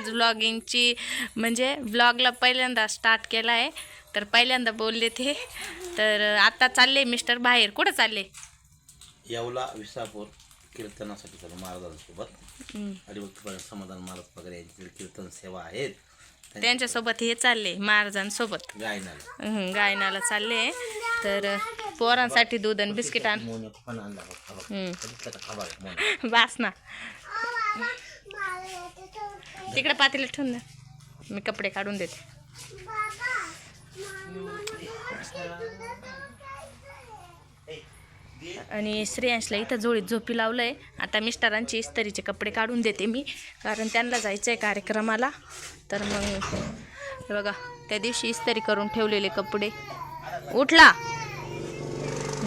आज व्लॉगिंगची म्हणजे व्लॉगला पहिल्यांदा स्टार्ट केला आहे तर पहिल्यांदा बोलले ते. तर आता चालले मिस्टर बाहेर. कुठं चालले? येवला विसापूर कीर्तनासाठी चालू महाराजांसोबत. हरिभक्तपर्यंत समाधान महाराज वगैरे यांची कीर्तन सेवा आहेत. त्यांच्यासोबत हे चालले महाराजांसोबत. गायनाला. गायनाला चालले. तर पोरांसाठी दूध आणि बिस्किट आण? बास ना तिकडे पातेला ठेवून द्या मी कपडे काढून देते. आणि श्रेयांशला इथं जोडीत झोपी लावलंय. आता मिस्टरांची इस्तरीचे कपडे काढून देते मी. कारण त्यांना जायचं आहे कार्यक्रमाला. तर मग बघा त्या दिवशी इस्तरी करून ठेवलेले कपडे. उठला.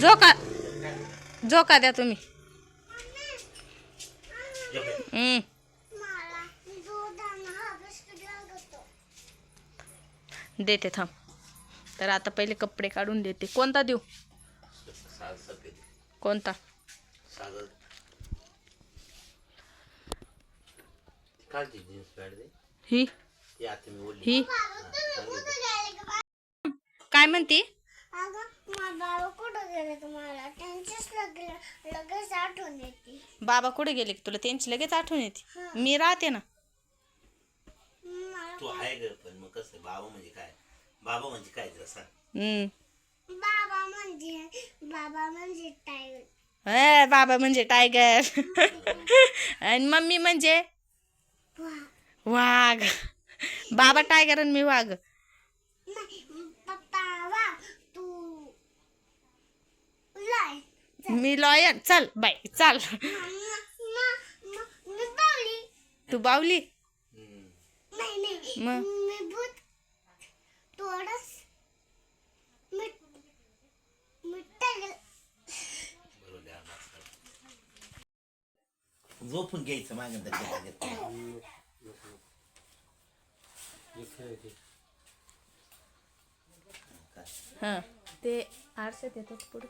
झोका. झोका द्या तुम्ही. देते थांब. तर आता पहिले कपडे काढून देते. कोणता देऊ? साग सफेद कोणता? सागर काढते जीन्स पॅन्ट दे ही? ती आता मी बोलली ही? काय म्हणती? लगेच आठवण येते बाबा कुठे गेले? तुला त्यांची लगेच आठवण येते. मी राहते ना. तू आहे ग पण मग कसं बाबा म्हणजे काय बाबा म्हणजे काय जरा सांग. हम्म. बाबा म्हणजे बाबा म्हणजे टायगर ए, बाबा म्हणजे टायगर आणि मम्मी म्हणजे? वाघ. बाबा टायगर आणि मी वाघ. नाही पप्पा वा तू लाय मी लॉयर चल बाय चल. मी बावली. तू बावली? हम्म. नाही नाही. मग? मी भूत थोडस मी मी टायगर बरोबर आहे, आवाज काढ. झोपून घ्यायचं मागे हां ते आरशात येतात पुढे.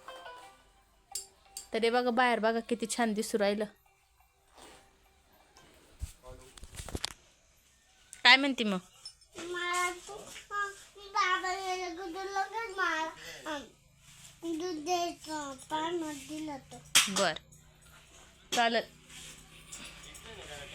तर हे बघा बाहेर बघा किती छान दिसू राहिलं. काय म्हणते मग? बर. चालेल.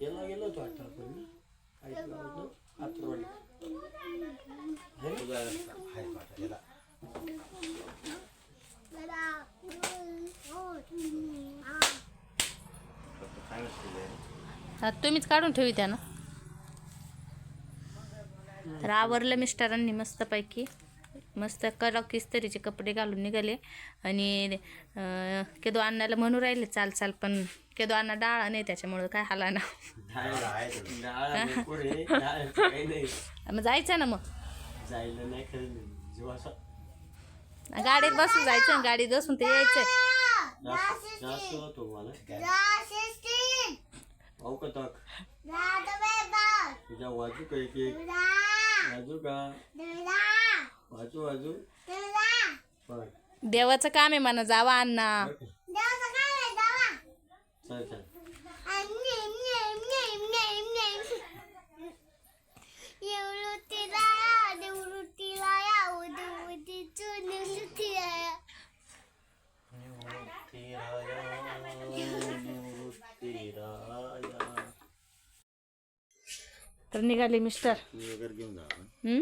याला गेलो होतो आपण ऐकलं होतं आत्रवाडी हा तुम्हीच काढून ठेवी त्या ना तर आवरलं मिस्टरांनी मस्तपैकी. मस्त कडक इस्त्रीचे कपडे घालून निघाले. आणि केदो अण्णाला म्हणू राहिले चाल चाल पण केदो अण्णा डाळ नाही त्याच्यामुळं काय हाला ना. मग जायचं ना मग. गाडीत बसून जायचं गाडीत बसून ते यायचं. वाजू देवाचं काम आहे म्हणा जावा अण्णा. चल चल. तर निघाले मिस्टर. घेऊन जा हम्म?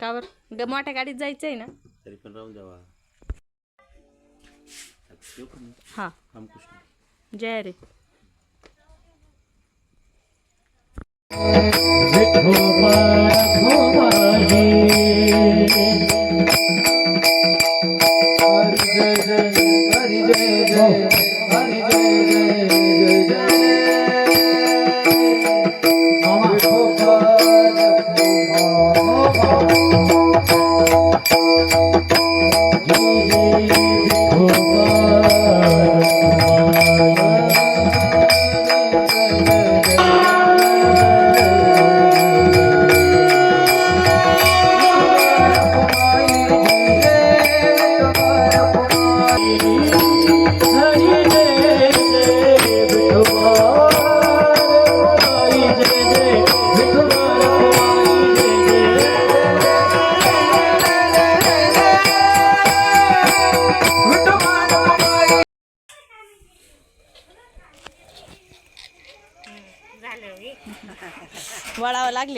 का बर ग मोठ्या गाडीत जायचं आहे ना? तरी पण राहून मग? हा. जय रे जय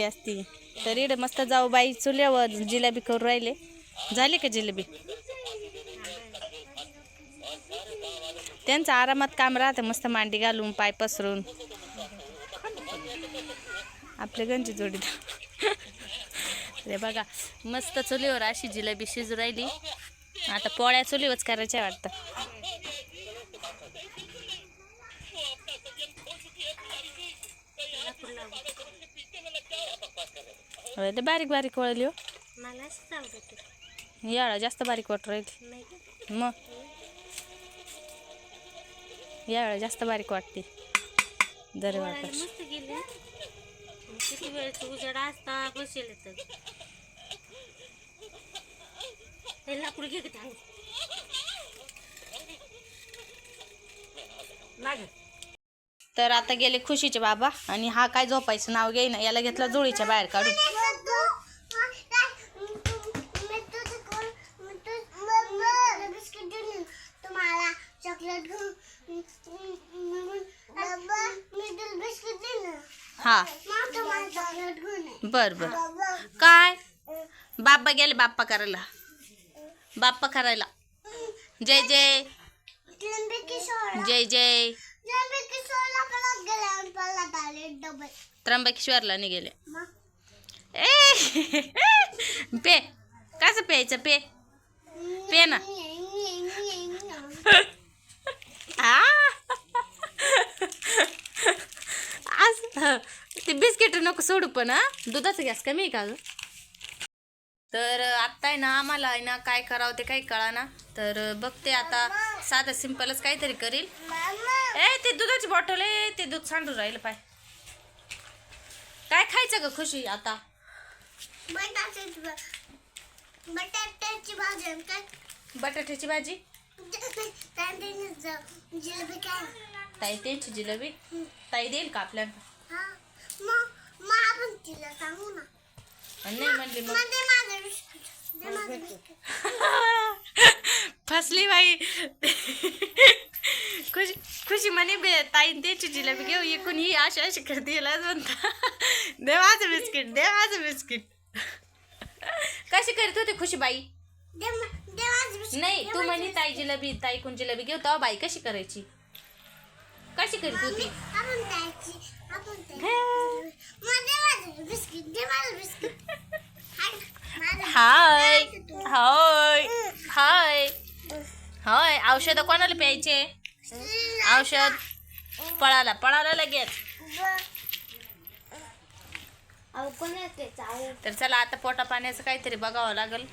वळावं असती. तर इकडे मस्त जाऊ बाई चुल्यावर जिलेबी करून राहिले. झाली का जिलेबी? त्यांचं आरामात काम राहतं मस्त मांडी घालून पाय पसरून. आपले गंजी जोडी रे बघा मस्त चुलीवर अशी जिलेबी शिजू राहिली. आता पोळ्या चुलीवरच करायच्या वाटतं. होय, लय बारीक बारीक वळली हो. याळा जास्त बारीक वाटू राहिली. मग यावेळा जास्त बारीक वाटते. जरी वाटत मस्त गेले. किती वेळेच उजेड असता बसेल तर. हे लाकूड घे किती आहे तर आता गेले खुशीचे बाबा आणि हा काय झोपायचं नाव घेईना. याला घेतलं जुळीच्या बाहेर काढून तुम्हाला चॉकलेट घेऊन मी तुला बिस्किट दिलं हा. बर बर. काय? बाप्पा गेले बाप्पा करायला. बाप्पा करायला. जय जय. जय जय. त्र्यंबकेश्वरला नाही गेले ए पे. कसं प्यायचं पे? पे ना. आ आज ते बिस्किट नको सोडू पण हा? दुधाचा गॅस कमी आहे का ग तर आत्ता आहे ना आम्हाला आहे ना काय करावं ते काही कळा ना तर बघते आता साधं सिंपलच काहीतरी करील. ए ते दुधाची बॉटल आहे ते दूध सांडून राहिलं पाय. काय खायचं ग खुशी आता? बटाट्याची भाजी आणि काय बटाट्याची भाजी? त्यांनी जिलेबी काय? ताई त्यांची जिलेबी? ताई देईल का आपल्याला? हा नाही म्हणली मग फसली बाई. खुशी खुशी म्हणे बे ताई त्यांची जिलेबी घेऊ इकून ही अशी अशी करते हिलाच म्हणता. दे माझं बिस्किट दे माझं बिस्किट. कशी करीत होती खुशी बाई? नाही तू म्हणे ताई जिलेबी ताई कोण जिलेबी घेऊ तेव्हा बाई कशी करायची? माझं बिस्किट हाय, हाय. हाय. हाय. हाय. औषधं कोणाला प्यायचे? औषध? पळाला पळाला लगेच. तर चला आता पोटा पाण्याचं काहीतरी बघावं लागेल.